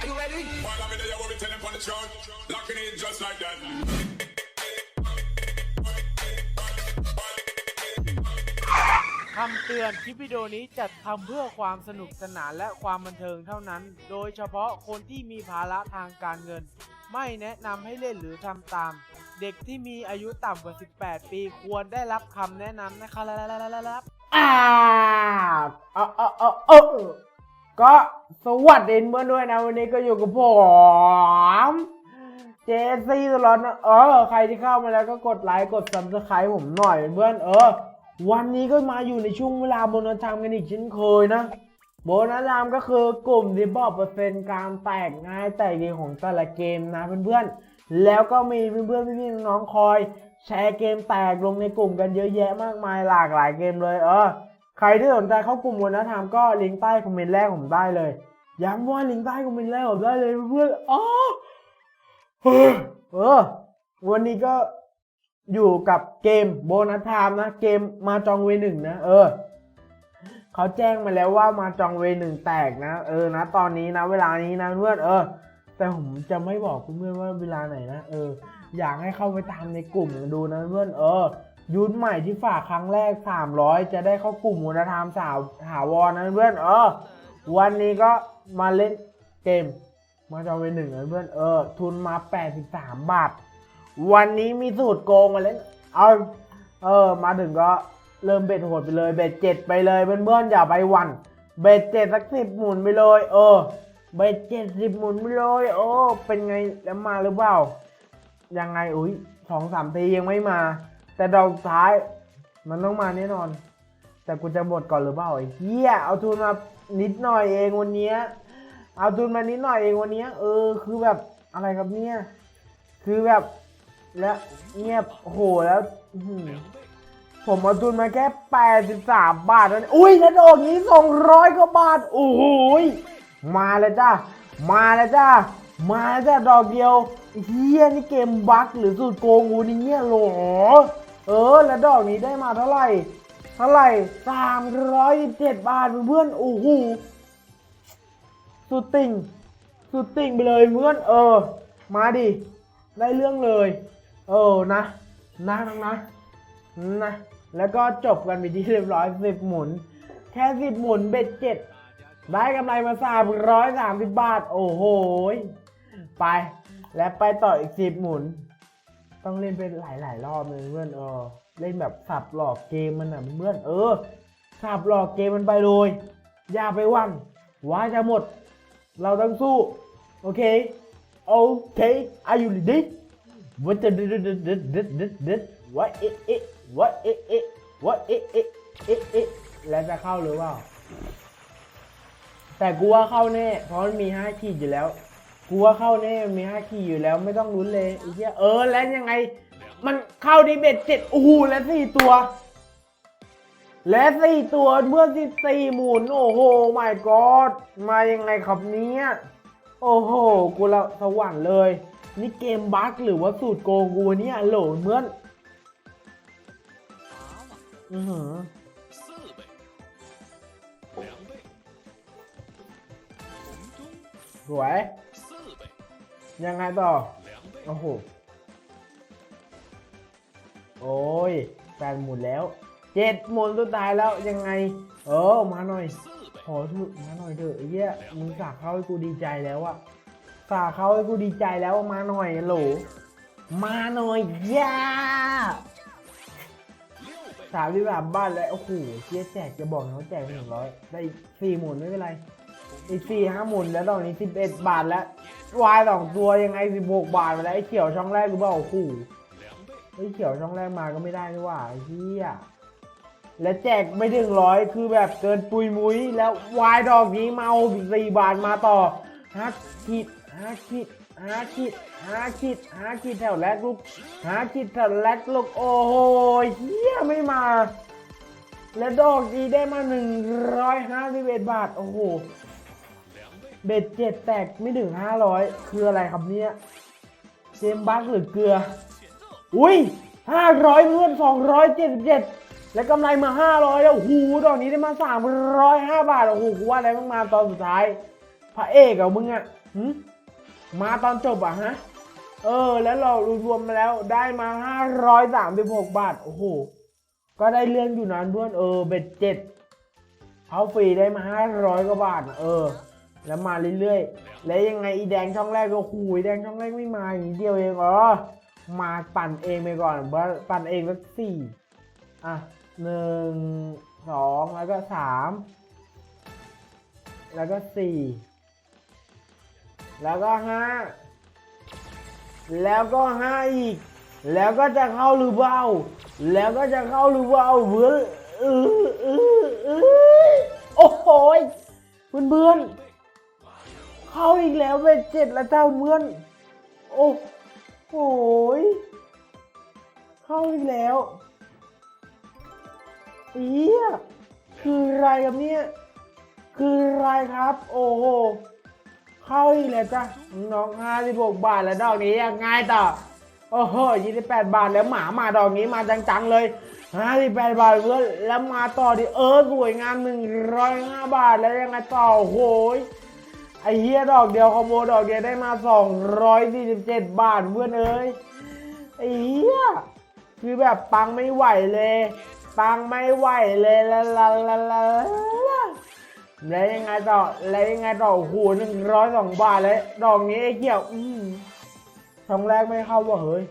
Are you ready? While I'm in there, what we tell them on the throne. Locking in just like that. คำเตือนคลิปวิดีโอนี้จัดทำเพื่อความสนุกสนานและความบันเทิงเท่านั้น โดยเฉพาะคนที่มีภาระทางการเงิน ไม่แนะนำให้เล่นหรือทำตาม เด็กที่มีอายุต่ำกว่า 18 ปีควรได้รับคำแนะนำนะครับอ่าเออเออเออเออ ก็สวัสดีเพื่อนด้วยนะ วันนี้ก็อยู่กับผมเจสซี่ตลอดนะเออ ใครที่เข้ามาแล้วก็กดไลค์กด subscribe ผมหน่อยเพื่อนเออ วันนี้ก็มาอยู่ในช่วงเวลาโบนัสไทม์กันอีกเช่นเคยนะ โบนัสไทม์ก็คือกลุ่มที่บอกเปอร์เซ็นต์การแตกง่ายแตกดีของแต่ละเกมนะเพื่อนๆแล้วก็มีเพื่อนๆพี่ๆน้องๆคอย แชร์เกมแตกลงในกลุ่มกันเยอะแยะมากมายหลากหลายเกมเลยเออ ใครที่สนใจเข้ากลุ่มวันนะทามก็ลิงก์ใต้คอมเมนต์แรกผมได้เลยย้ำว่าลิงก์ใต้คอมเมนต์แรกผมได้เลยเพื่อนอ๋อเฮ้ยเออวันนี้ก็อยู่กับเกมโบนัสไทม์นะ เกมมาจองเวหนึ่งนะ เออเขาแจ้งมาแล้วว่ามาจองเวหนึ่งแตกนะ เออนะ ตอนนี้นะ เวลานี้นะเพื่อนเออ แต่ผมจะไม่บอกเพื่อนว่าเวลาไหนนะ เออ อยากให้เข้าไปตามในกลุ่มดูนะเพื่อนเออ ยูนใหม่ที่ฝากครั้งแรก 300 จะได้เข้ากลุ่มมูลธรรมสาวถาวรนะเพื่อนเออ วันนี้ก็มาเล่นเกมมาจองเวหนึ่งนะเพื่อนเออ ทุนมา 83 บาท วันนี้มีสูตรโกงมาเล่นเอาเออ มาถึงก็เริ่มเบ็ดโหดไปเลยเบ็ดเจ็ดไปเลยเพื่อนๆอย่าไปหวัน เบ็ดเจ็ดสักสิบหมุนไปเลย เออ เบ็ดเจ็ดสิบหมุนไปเลยโอ้เป็นไงแล้วมาหรือเปล่ายังไงอุ้ยสองสามทียังไม่มา แต่ดอกสุดท้ายมันต้องมาแน่นอน แต่กูจะหมดก่อนหรือเปล่าไอ้เหี้ยเอาทุนมานิดหน่อยเองวันนี้เอาทุนมานิดหน่อยเองวันนี้เออคือแบบอะไรครับเนี่ยคือแบบแล้วเงียบโหแล้วผมเอาทุนมาแค่83บาทนั่นอุ้ยแล้วดอกนี้200กว่าบาทโอ้โหยมาแล้วจ้ามาแล้วจ้ามาแล้วจ้าดอกเดียวเฮียนี่เกมบั๊กหรือสูตรโกงกูนี่เนี่ยหรอ เออ แล้วดอกนี้ได้มาเท่าไหร่ เท่าไหร่317บาทเพื่อนโอ้โหสุดติ่ง สุดติ่งไปเลยเพื่อนเออ มาดิ ได้เรื่องเลย เออนะนะนะนะนะแล้วก็จบกันไปที่เรียบร้อยสิบหมุน แค่สิบหมุนเบ็ดเจ็ดได้กำไรมาสามร้อยสามสิบบาท โอ้โหไป และไปต่ออีกสิบหมุน ต้องเล่นเป็นหลายๆรอบเลยเพื่อนเออเล่นแบบสับหลอกเกมมันอะเพื่อนเออสับหลอกเกมมันไปเลยอย่าไปวันว่าจะหมด เราต้องสู้โอเคโอเค are you ready ว่าจะดึดดึดดึดดึดดึดดึดว่าเอะเอะว่าเอะเอะว่าเอะเอะเอะเอะแล้วจะเข้าหรือเปล่าแต่กูว่าเข้าแน่เพราะมันมีห้าขีดอยู่แล้ว กูว่าเข้าแน่มีห้าขีอยู่แล้วไม่ต้องลุ้นเลยไอ้เหี้ยเออแล้วยังไง มันเข้าดีเบตเจ็ดโอ้และสี่ตัว และสี่ตัวเมื่อสิบสี่หมุนโอ้โหไม่กอดมายังไงครับเนี้ยโอ้โหกูละสว่างเลย นี่เกมบั๊กหรือว่าสูตรโกงกูเนี่ยโหลเมื่อนอือหือสวย ยังไงต่อ โอ้โห โอ้ยแปดหมุนแล้ว เจ็ดหมุนตัวตายแล้วยังไง เออ มาหน่อย ขอถูกมาหน่อยเถอะไอ้เหี้ยมึงสากเข้าให้กูดีใจแล้วอะสากเข้าให้กูดีใจแล้วมาหน่อยโหลมาหน่อยย่าสามที่สามบ้านแล้วโอ้โหเชี่ยแจกจะบอกนะว่าแจกหนึ่งร้อยได้สี่หมุนไม่เป็นไรอีกสี่ห้าหมุนแล้วตอนนี้สิบเอ็ดบาทแล้ว วายสองตัวยังไงสิบหกบาทไปแล้วไอ้เขียวช่องแรกรือเปล่าโอ้ไอ้เขียวช่องแรกมาก็ไม่ได้นี่ว่าเฮียและแจกไม่ถึงร้อยคือแบบเกินปุยมุ้ยแล้ววายดอกนี้เมาสี่บาทมาต่อฮักคิดฮักคิดฮักคิดฮักคิดฮักคิดแถวแรกลูกฮักคิดแถวแรกลูกโอ้โหเฮียไม่มา และดอกนี้ได้มาหนึ่งร้อยห้าสิบเอ็ดบาท โอ้โห เบ็ดเจ็ดแตกไม่ถึงห้าร้อยคืออะไรครับเนี่ยเจมบักหรือเกลือ อุ้ยห้าร้อยเพื่อนสองร้อยเจ็ดสิบเจ็ดแล้วกำไรมาห้าร้อยแล้วโอ้โหดอกนี้ได้มาสามร้อยห้าบาทโอ้โหกูว่าอะไรมึงมาตอนสุดท้าย พระเอกเหรอมึงอะมาตอนจบอะฮะ เออ แล้วเรารวมมาแล้วได้มาห้าร้อยสามสิบหกบาท โอ้โห ก็ได้เรื่องอยู่นานเพื่อนเออเบ็ดเจ็ดเขาฟรีได้มาห้าร้อยกว่าบาท เออ แล้วมาเรื่อยๆ แล้วยังไงอีแดงช่องแรกก็หูยแดงช่องแรกไม่มาอย่างนี้เดียวเองอ๋อมาปั่นเองไปก่อนว่าปั่นเองสักสี่อะหนึ่งสองแล้วก็สามแล้วก็สี่แล้วก็ห้าแล้วก็ห้าอีก แล้วก็จะเข้าหรือเปล่าแล้วก็จะเข้าหรือเปล่าเพื่อนเออเออเออโอ้โหยเพื่อนๆ เข้าอีกแล้วเวทเจ็ดล้วเจ้าเพื่อนโอ้โหเข้าอีกแล้วเอียคืออะไรครับเนี่ย คืออะไรครับ โอ้โห เข้าอีกแล้วจ้ะน้องห้าสิบหกบาทแล้วดอกนี้ยังไงต่อ โอ้โหยี่สิบแปดบาทแล้วหมามาดอกนี้มาจังๆเลยห้าสิบแปดบาทเพื่อนแล้วมาต่อดิเออสวยงามหนึ่งร้อยห้าบาทแล้วยังไงต่อโอ้โห ไอ้เฮียดอกเดียวคอมโบดอกเดียวได้มา 247 บาทเพื่อนเอ้ยไอ้เฮียคือแบบปังไม่ไหวเลย ปังไม่ไหวเลยละละละละละแล้วยังไงต่อแล้วยังไงต่อโอ้หหนึ่งร้อยสองบาทเลยดอกนี้ไอ้เกี่ยว อืมช่องแรกไม่เข้าว่ะเฮ้ย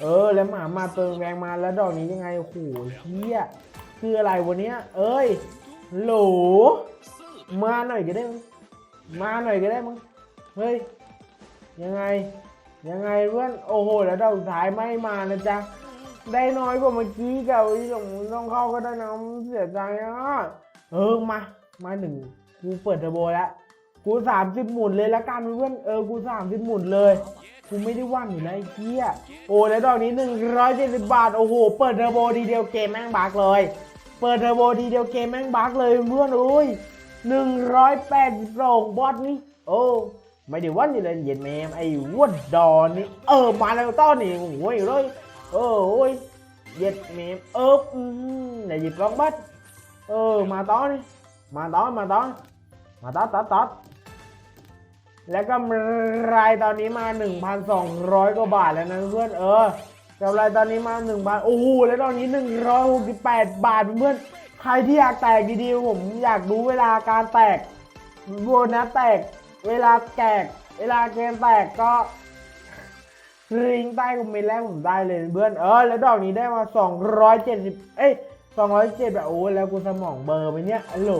เออ แล้วหมามาเติมแรงมาแล้วดอกนี้ยังไงโอ้โหเฮียคืออะไรวันเนี้ย เอ้ยโหล มาหน่อยก็ได้มึงมาหน่อยก็ได้มึงเฮ้ยยังไง ยังไงเพื่อนโอ้โห แล้วดอกสุดท้ายไม่มานะจ๊ะได้น้อยกว่าเมื่อกี้กับที่ต้องต้องเข้าก็ได้นะเสียใจอะเออมามาหนึ่งกูเปิดเทอร์โบแล้วกูสามสิบหมุนเลยละกันเพื่อนเออกูสามสิบหมุนเลยกูไม่ได้ว่างอยู่แล้วไอ้เหี้ยโอ้แล้วดอกนี้หนึ่งร้อยเจ็ดสิบบาทโอ้โหเปิดเทอร์โบทีเดียวเกมแม่งบักเลย เปิดเทอร์โบทีเดียวเกมแม่งบักเลยเพื่อนโอ้ย หนึ่งร้อยแปดสิบองบอสนี่โอ้ไม่ได้วันนี่เลยเย็นแมมไอ้วัดดอนนี่เออมาแล้วต้อนนี่โอ้ยเลยเออโอ้ยเย็ดแมมเอออืมไหนหยิบลองบัสเออมาต้อนนี่มาต้อนมาต้อนมาต้อนต้อนต้อนแล้วก็รายตอนนี้มา 1,200กว่าบาทแล้วนะเพื่อนเออกำไรตอนนี้มา1บาทโอ้โหแล้วตอนนี้ 168 บาทเพื่อน ใครที่อยากแตกดีๆผมอยากรู้เวลาการแตกโบนัสแตก เวลาแตก เวลาเกมแตกก็ลิงใต้คอมเมนต์แรกผมได้เลยเพื่อนเออแล้วดอกนี้ได้มา 270 เอ้ย207แบบโอ้แล้วกูสมองเบอร์ไปเนี่ยอัลโหล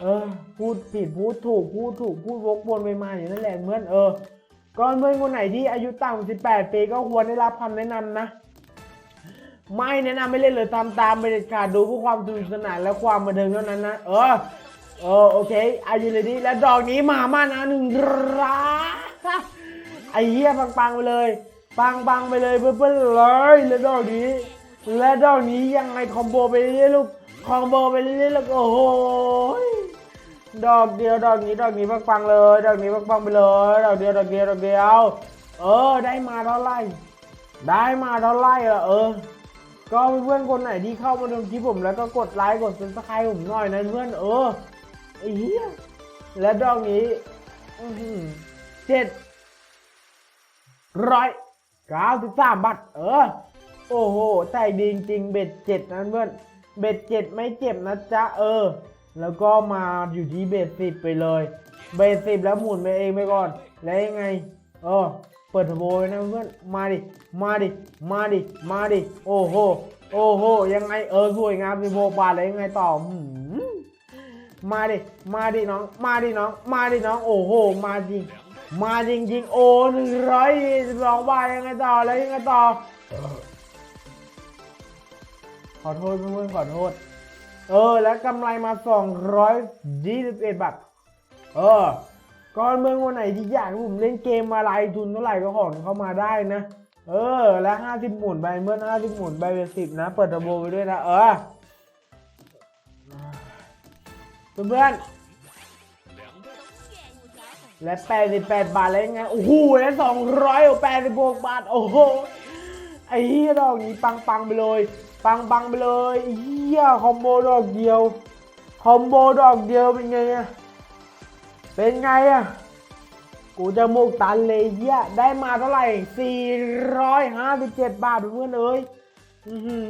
เออพูดผิดพูดถูกพูดถูกพูดวกวนไปมาอยู่นั่นแหละเพื่อนเออก่อนเพื่อนคนไหนที่อายุต่ำ18ปีก็ควรได้รับคำแนะนำนะ ไม่แนะนำไม่เล่นเลยตามตามไปเด็ดขาดดูเพื่อความสนุกสนานและความบันเทิงเท่านั้นนะ เออ เออโอเคอายุเลยดีและดอกนี้มามานะหนึ่งร้าไอ้เหี้ยปังปังๆไปเลย ปังปังๆไปเลยเพื่อนๆเลยและดอกนี้ และดอกนี้ยังไงคอมโบไปเรื่อยๆลูกคอมโบไปเรื่อยๆแล้วก็โอ้โหดอกเดียวดอกนี้ดอกนี้ปังปังๆเลย ดอกนี้ปังปังๆไปเลยดอกเดียวดอกเดียวดอกเดียว เออ ได้มาเท่าไหร่ได้มาเท่าไหร่ละเออ ก็เพื่อนๆคนไหนที่เข้ามาดูคลิปผมแล้วก็กดไลค์กดซับสไครต์ผมหน่อยนะเพื่อนเออไอ้เหี้ยและดอกนี้เจ็ดร้อยเก้าสิบสามบาทเออ โอ้โหใจดีจริงเบ็ดเจ็ดนะเพื่อนเบ็ดเจ็ดไม่เจ็บนะจ๊ะเออ แล้วก็มาอยู่ที่เบ็ดสิบไปเลย เบ็ดสิบแล้วหมุนไปเองไปก่อน แล้วยังไง เออ ปิดเทอร์โบไว้นะเพื่อนมาดิมาดิมาดิมาดิโอ้โหโอ้โหยังไงเออสวยงามสิโบบาทแล้วยังไงต่อมาดิมาดิน้อง มาดิน้อง มาดิน้องโอ้โหมาจริง มาจริงจริงโอ้หนึ่งร้อยสิบสองบาทยังไงต่อแล้วยังไงต่อ ขอโทษเพื่อนๆขอโทษ เออ แล้วกำไรมา221บาทเออ ก่อนเมืองวันไหนที่อยากให้ผมเล่นเกมอะไรทุนเท่าไหร่ก็ขอเข้ามาได้นะ เออ แล้ว50หมุนไปเมื่อ50หมุนไปเป็นสิบนะ เปิดระบบไปด้วยนะ เออเพื่อนและ 88 บาท แล้วยังไง โอ้โห แล้ว286 บาท โอ้โห ไอ้เหี้ยดอกนี้ปังปังไปเลย ปังปังไปเลยเหี้ยคอมโบดอกเดียว คอมโบดอกเดียวเป็นไงอะ เป็นไงอะกูจะมุกตันเลยเฮียได้มาเท่าไหร่ 457 บาทเพื่อนเอ้ยอือหือ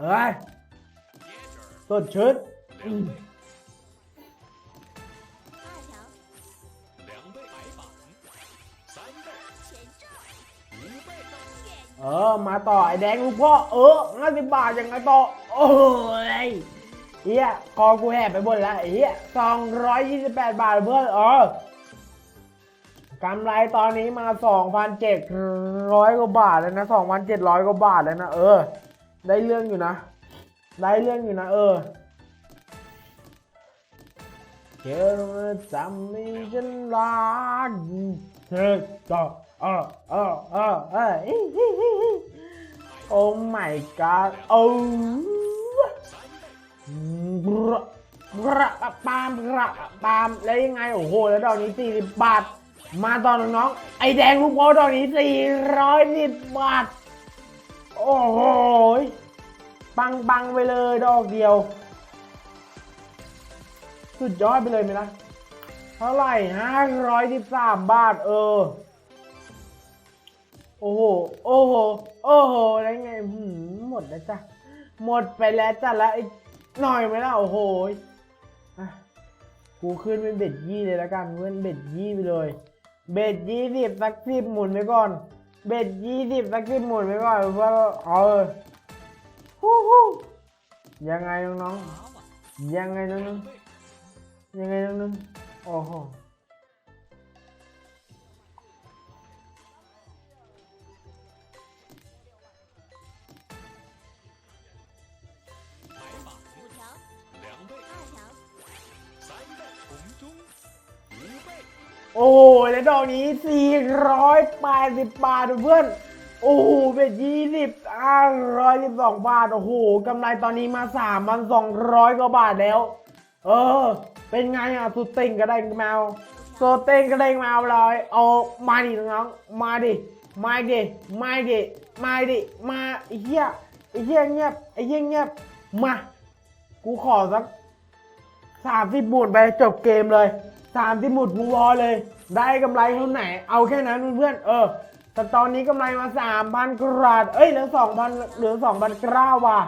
เฮ้ยสดชื่น มาต่อไอ้แดงลูกพ่อเออห้าสิบบาทยังไงต่อโอ้ยเฮียคอกูแหบไปหมดแล้วไอ้เฮียสองร้อยยี่สิบแปดบาทเพื่อนเออกำไรตอนนี้มาสองพันเจ็ดร้อยกว่าบาทแล้วนะสองพันเจ็ดร้อยกว่าบาทแล้วนะเออ ได้เรื่องอยู่นะ ได้เรื่องอยู่นะ เออเธอมาจำให้ฉันรักเธอก็เออเออเออเอออิฮิฮิฮิโอ้ my god โอ้กระกระปามกระปามแล้วยังไง โอ้โห แล้วดอกนี้สี่สิบบาท มาตอนน้อง ไอแดงลูกบอลดอกนี้สี่ร้อยสิบบาท โอ้โหปังปังไปเลยดอกเดียว สุดยอดไปเลยไหมล่ะเท่าไหร่ห้าร้อยสิบสามบาท เออ โอ้โห โอ้โห โอ้โหแล้ไงหืมหมดแล้วจ้ะ หมดไปแล้วจ้ะแล้วอีกหน่อยไหมล่ะ โอ้โหกูขึ้นเป็นเบ็ดยี่เลยแล้วกันเพื่อนเบ็ดยี่ไปเลย เบ็ดยี่สิบสักสิบหมุนไปก่อน เบ็ดยี่สิบสักสิบหมุนไปก่อนเพื่อเออฮู้ฮู้ยังไงน้องๆยังไงน้องๆยังไงน้องนึงโอ้โห โอ้โหแล้วดอกนี้ 480 บาทเพื่อน โอ้โหเป็น20 512บาท โอ้โหกำไรตอนนี้มา3,200กว่าบาทแล้ว เออ เป็นไงอะ สุดเต็งกระเด้งแมวสุดเต็งกระเด้งแมวเลยเอามาดิน้องมาดิ มาดิมาดิมาดิมาไอ้เหี้ยไอ้เหี้ยเงียบไอ้เหี้ยเงียบมา กูขอสักสามสิบหมุดไปจบเกมเลย สามสิบหมุดกูวอเลย ได้กำไรเท่าไหน เอาแค่นั้นเพื่อนๆเออ แต่ตอนนี้กำไรมาสามพันกราดเอ้ยเหลือสองพันเหลือสองพันเก้าว่ะ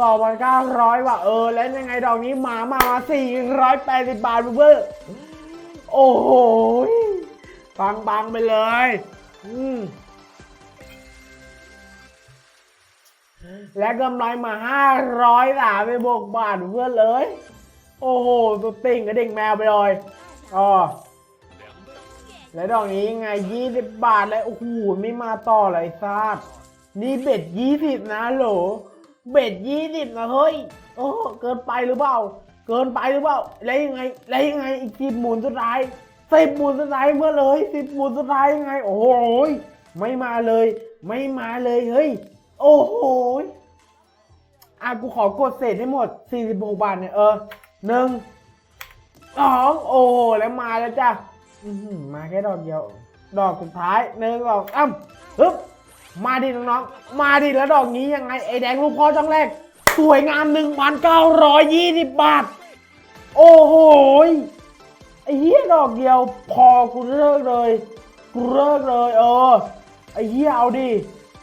สองพันเก้าร้อยว่ะเออ แล้วยังไงดอกนี้หมามามาสี่ร้อยแปดสิบบาทเพื่อนโอ้โหปังปังๆไปเลย อืมและกำไรมาห้าร้อยสามไปบวกบาทเพื่อนเลย โอ้โหตัวติ่งกับเด็กแมวไปเลย อ๋อ，และดอกนี้ยังไงยี่สิบบาทเลยโอ้โหไม่มาต่อเลยซาดนี่เบ็ดยี่สิบนะโหล เบ็ดยี่สิบนะเฮ้ยโอ้เกินไปหรือเปล่า เกินไปหรือเปล่า แล้วยังไง แล้วยังไงอีกสิบหมุนสุดท้ายสิบหมุนสุดท้ายเมื่อเลยสิบหมุนสุดท้ายยังไง โอ้โหไม่มาเลย ไม่มาเลยเฮ้ย โอ้โหอะกูขอกดเศษให้หมด46บาทเนี่ยเออหนึ่ง สองโอ้แล้วมาแล้วจ้ะมาแค่ดอกเดียว ดอกสุดท้ายหนึ่งสองอ้ำฮึบมาดิน้องๆมาดิแล้วดอกนี้ยังไงไอแดงลูกพ่อจังแรก สวยงาม1,920บบาท โอ้โหไอ้เหี้ยดอกเดียวพอกูเลิกเลยกูเลิกเลยเออไอ้เหี้ยเอาดิ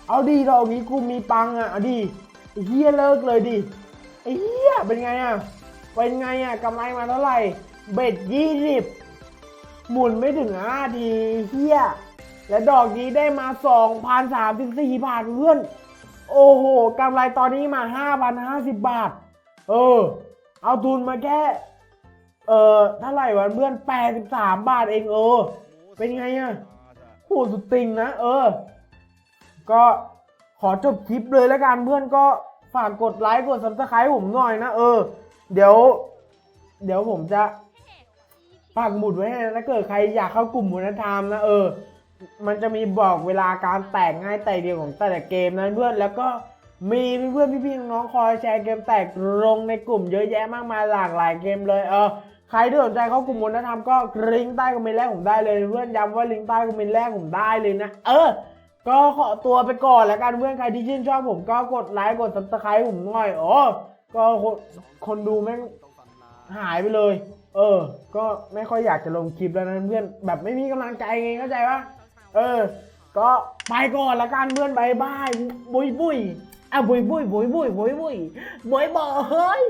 เอาดิดอกนี้กูมีปังอะเอาดิไอ้เฮียเลิกเลยดิไอ้เฮียเป็นไงอะเป็นไงอะกำไรมาเท่าไหร่ เบ็ดยี่สิบหมุนไม่ถึงห้าทีเฮียและดอกนี้ได้มาสองพันสามสิบสี่บาทเพื่อน โอ้โหกำไรตอนนี้มาห้าพันห้าสิบบาท เออ เอาทุนมาแค่ เออเท่าไหร่วะเพื่อนแปดสิบสามบาทเองเออ เป็นไงอะโหสุดติงนะ เออ ก็ขอจบคลิปเลยแล้วกันเพื่อนก็ฝากกดไลค์กด subscribe ผมหน่อยนะ เออ เดี๋ยว เดี๋ยวผมจะ ฝากหมุดไว้ให้นะถ้าเกิดใครอยากเข้ากลุ่มมูลธรรมนะเออ มันจะมีบอกเวลาการแตกง่ายแตกเดียวของแต่ละเกมนะเพื่อนแล้วก็มีเพื่อนพี่ๆน้องๆคอยแชร์เกมแตกลงในกลุ่มเยอะแยะมากมายหลากหลายเกมเลยเออใครที่สนใจเข้ากลุ่มมูลธรรมก็ลิงก์ใต้คอมเมนต์แรกผมได้เลย เพื่อนย้ำว่าลิงก์ใต้คอมเมนต์แรกผมได้เลยนะเออก็ขอตัวไปก่อนแล้วกันเพื่อนใครที่ชื่นชอบผมก็กดไลค์กด subscribe ผมหน่อยอ๋อก็คนคนดูแม่ง หายไปเลย เออ ก็ไม่ค่อยอยากจะลงคลิปแล้วนะเพื่อนแบบไม่มีกำลังใจไงเข้าใจปะเออ ก็ไปก่อนละกันเพื่อนบายบายบุยบุยอะบุยบุยบุยบุยบุยบุยบุยบอย